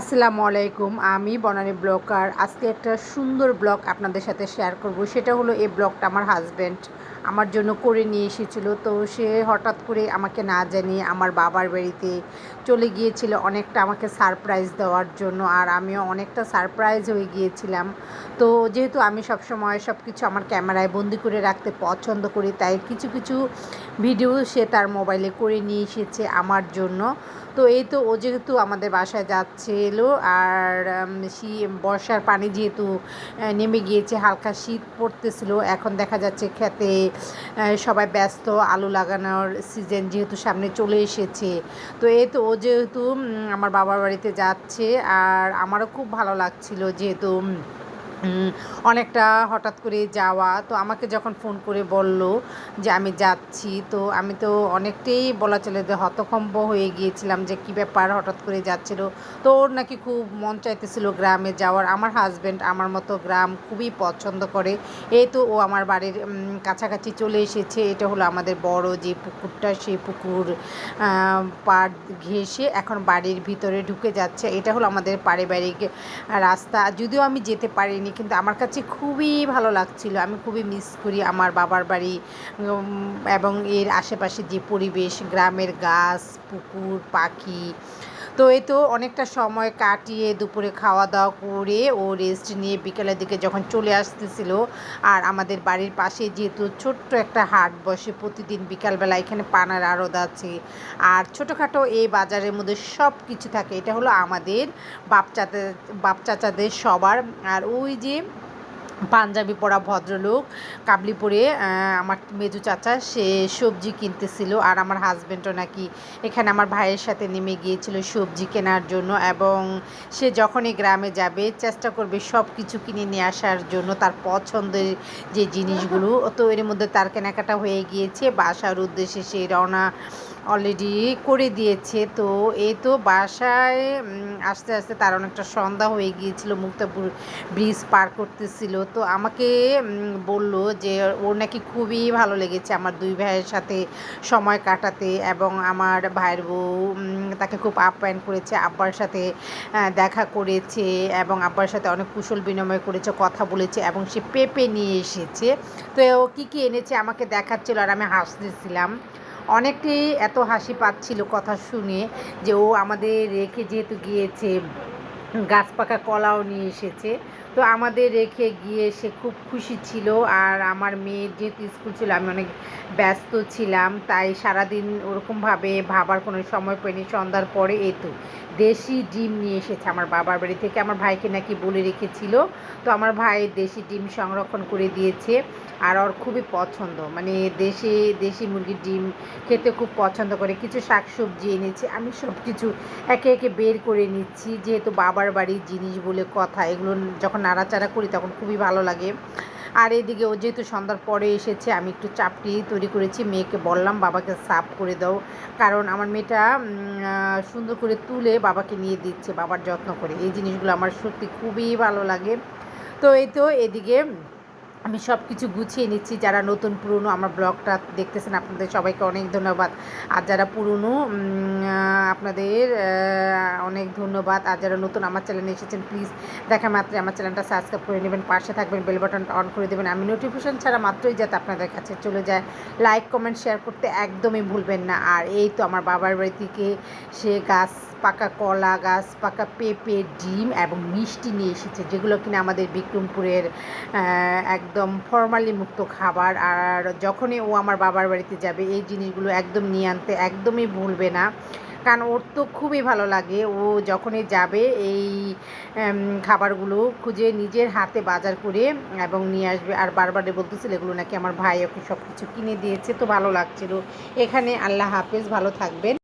আসসালামু আলাইকুম, আমি বনানী ব্লকার। আজকে একটা সুন্দর ব্লগ আপনাদের সাথে শেয়ার করব। সেটা হলো এই ব্লগটা আমার হাজব্যান্ড আমার জন্য করে নিয়ে এসেছিল। তো সে হঠাৎ করে আমাকে না জানিয়ে আমার বাবার বাড়িতে চলে গিয়েছিল। অনেকটা আমাকে সারপ্রাইজ দেওয়ার জন্য আর আমিও অনেকটা সারপ্রাইজ হয়ে গিয়েছিলাম। তো যেহেতু আমি সব সময় সব কিছু আমার ক্যামেরায় বন্দি করে রাখতে পছন্দ করি, তাই কিছু কিছু ভিডিও সে তার মোবাইলে করে নিয়ে এসেছে আমার জন্য। তো এই তো ও যেহেতু আমাদের বাসায় যাচ্ছিল আর শী বর্ষার পানি যেহেতু নেমে গিয়েছে, হালকা শীত পড়তেছিল, এখন দেখা যাচ্ছে খেতে সবাই ব্যস্ত, আলু লাগানোর সিজন যেহেতু সামনে চলে এসেছে। তো এ তো ও যেহেতু আমার বাবার বাড়িতে যাচ্ছে আর আমারও খুব ভালো লাগছিল যেহেতু অনেকটা হঠাৎ করে যাওয়া। তো আমাকে যখন ফোন করে বলল যে আমি যাচ্ছি, তো আমি তো অনেকটাই বলা চলে যে হতকম্ব হয়ে গিয়েছিলাম যে কী ব্যাপার হঠাৎ করে যাচ্ছিল। তো ওর নাকি খুব মন চাইতেছিল গ্রামে যাওয়ার। আমার হাজব্যান্ড আমার মতো গ্রাম খুবই পছন্দ করে। এই তো ও আমার বাড়ির কাছাকাছি চলে এসেছে। এটা হলো আমাদের বড় যে পুকুরটা, সেই পুকুর পাড় ঘেসে এখন বাড়ির ভিতরে ঢুকে যাচ্ছে। এটা হলো আমাদের পারিবারিক রাস্তা। যদিও আমি যেতে পারিনি কিন্তু আমার কাছে খুবই ভালো লাগছিল। আমি খুবই মিস করি আমার বাবার বাড়ি এবং এর আশেপাশে যে পরিবেশ, গ্রামের গাছ, পুকুর, পাখি তো এই তো অনেকটা সময় কাটিয়ে দুপুরে খাওয়া দাওয়া করে ও রেস্ট নিয়ে বিকেলের দিকে যখন চলে আসতেছিল আর আমাদের বাড়ির পাশে যেহেতু ছোট্ট একটা হাট বসে প্রতিদিন বিকালবেলা এখানে পানার আড়ত আছে আর ছোটোখাটো এই বাজারের মধ্যে সব কিছু থাকে। এটা হলো আমাদের বাপ চাচা, বাপ চাচাদের সবার আর ওই যে পাঞ্জাবি পরা ভদ্রলোক কাবলি পরে আমার মেজু চাচা, সে সবজি কিনতেছিল আর আমার হাজব্যান্ডও নাকি এখানে আমার ভাইয়ের সাথে নেমে গিয়েছিল সবজি কেনার জন্য এবং সে যখনই গ্রামে যাবে, চেষ্টা করবে সব কিছু কিনে নিয়ে আসার জন্য তার পছন্দের যে জিনিসগুলো। তো এর মধ্যে তার কেনাকাটা হয়ে গিয়েছে, বাসার উদ্দেশ্যে সে রওনা অলরেডি করে দিয়েছে। তো এই তো বাসায় আস্তে আস্তে তার অনেকটা সন্ধ্যা হয়ে গিয়েছিল, মুক্তাপুর ব্রিজ পার করতেছিল। তো আমাকে বলল যে ওর নাকি খুবই ভালো লেগেছে আমার দুই ভাইয়ের সাথে সময় কাটাতে এবং আমার ভাইয়ের বউ তাকে খুব আপ্যায়ন করেছে, আব্বার সাথে দেখা করেছে এবং আব্বার সাথে অনেক কুশল বিনিময় করেছে, কথা বলেছে এবং সে পেঁপে নিয়ে এসেছে। তো ও কী কী এনেছে আমাকে দেখাচ্ছিল আর আমি হাসতেছিলাম। অনেকটাই এত হাসি পাচ্ছিল কথা শুনে যে ও আমাদের রেখে যেহেতু গিয়েছে। গাছ পাকা কলাও নিয়ে এসেছে। তো আমাদের রেখে গিয়ে সে খুব খুশি ছিল আর আমার মেয়ের যেহেতু স্কুল ছিল, আমি অনেক ব্যস্ত ছিলাম, তাই সারাদিন ওরকমভাবে ভাবার কোনো সময় পাইনি সন্ধ্যার পরে এই তো দেশি ডিম নিয়ে এসেছে আমার বাবার বাড়ি থেকে। আমার ভাইকে নাকি বলে রেখেছিল। তো আমার ভাই দেশি ডিম সংরক্ষণ করে দিয়েছে। আর ওর খুবই পছন্দ। মানে দেশি দেশি মুরগির ডিম খেতে খুব পছন্দ করে। কিছু শাক সবজি এনেছে, আমি সব কিছু একে একে বের করে নিচ্ছি। যেহেতু বাবার বাড়ির জিনিস বলে কথা, এগুলো যখন নাড়াচাড়া করি তখন খুবই ভালো লাগে। আর এদিকে ও যেহেতু সন্ধ্যার পরে এসেছে, আমি একটু চাপটি তৈরি করেছি, মেয়েকে বললাম, বাবাকে সাফ করে দাও। কারণ আমার মেয়েটা সুন্দর করে তুলে বাবাকে নিয়ে দিচ্ছে, বাবার যত্ন করে। এই জিনিসগুলো আমার সত্যি খুবই ভালো লাগে। তো এই তো এদিকে আমি সব কিছু গুছিয়ে নিচ্ছি। যারা নতুন, পুরনো আমার ব্লগটা দেখতেছেন, আপনাদের সবাইকে অনেক ধন্যবাদ। আর যারা পুরনো আপনাদের অনেক ধন্যবাদ। আর যারা নতুন আমার চ্যানেলে এসেছেন প্লিজ দেখা মাত্রই আমার চ্যানেলটা সাবস্ক্রাইব করে নেবেন, পাশে থাকবেন বেল বাটনটা অন করে দেবেন। আমি নোটিফিকেশন ছাড়া মাত্রই যাতে আপনাদের কাছে চলে যায়। লাইক কমেন্ট শেয়ার করতে একদমই ভুলবেন না। আর এই তো আমার বাবার বাড়ি থেকে সে গাছ পাকা কলা, গাছ পাকা পেঁপে, ডিম এবং মিষ্টি নিয়ে এসেছে, যেগুলো কিনা আমাদের বিক্রমপুরের একদম ফর্মালি মুক্ত খাবার। আর যখনই ও আমার বাবার বাড়িতে যাবে, এই জিনিসগুলো একদম নিয়ে আনতে একদমই ভুলবে না। কারণ ওর তো খুবই ভালো লাগে। ও যখনই যাবে, এই খাবারগুলো খুঁজে নিজের হাতে বাজার করে এবং নিয়ে আসবে। আর বারবারে বলতেছিল, এগুলো নাকি আমার ভাই ওকে সব কিছু কিনে দিয়েছে, তো ভালো লাগছিল। এখানে আল্লাহ হাফেজ, ভালো থাকবেন।